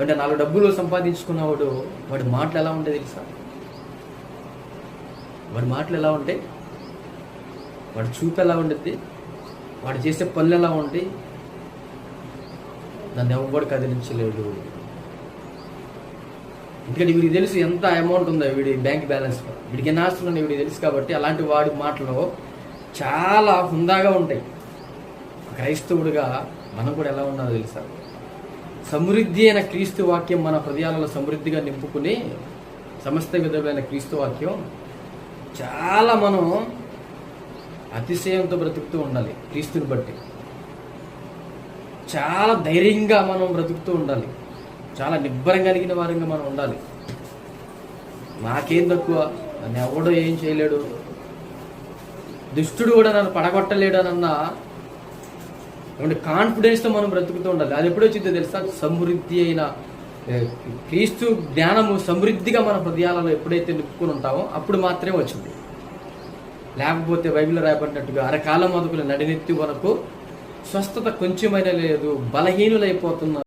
అంటే నాలుగు డబ్బులు సంపాదించుకున్నవాడు వాడి మాటలు ఎలా ఉంటాయి తెలుసా? వాడి మాటలు ఎలా ఉంటాయి? వాడి చూపు ఎలా ఉంటుంది? వాడు చేసే పనులు ఎలా ఉంటాయి? దాన్ని ఎవరు కదిలించలేడు. ఎందుకంటే వీడికి తెలుసు ఎంత అమౌంట్ ఉందో వీడి బ్యాంక్ బ్యాలెన్స్ వీడికి ఎన్ని ఆస్తులు ఉన్నాయి వీడికి తెలుసు కాబట్టి అలాంటి వాడి మాటలు చాలా హుందాగా ఉంటాయి. క్రైస్తవుడిగా మనం కూడా ఎలా ఉన్నారో తెలుసా? సమృద్ధి అయిన క్రీస్తు వాక్యం మన హృదయాలలో సమృద్ధిగా నింపుకుని సమస్త విధమైన క్రీస్తు వాక్యం చాలా మనం అతిశయంతో బ్రతుకుతూ ఉండాలి క్రీస్తుని బట్టి. చాలా ధైర్యంగా మనం బ్రతుకుతూ ఉండాలి. చాలా నిబ్బరం కలిగిన వారంగా మనం ఉండాలి. నాకేం తక్కువ? నన్ను ఎవడో ఏం చేయలేడు. దుష్టుడు కూడా నన్ను పడగొట్టలేడు అంటే ఏమంటే కాన్ఫిడెన్స్తో మనం బ్రతుకుతూ ఉండాలి. అది ఎప్పుడో వచ్చిందో తెలుసా? సమృద్ధి అయిన క్రీస్తు జ్ఞానము సమృద్ధిగా మన హృదయాలలో ఎప్పుడైతే నిప్పుకొని ఉంటామో అప్పుడు మాత్రమే వచ్చింది. లేకపోతే బైబిల్ రాయబడినట్టుగా అరకాలం మొదకులు నడినెత్తి వరకు స్వస్థత కొంచెమైనా లేదు బలహీనులైపోతున్నారు.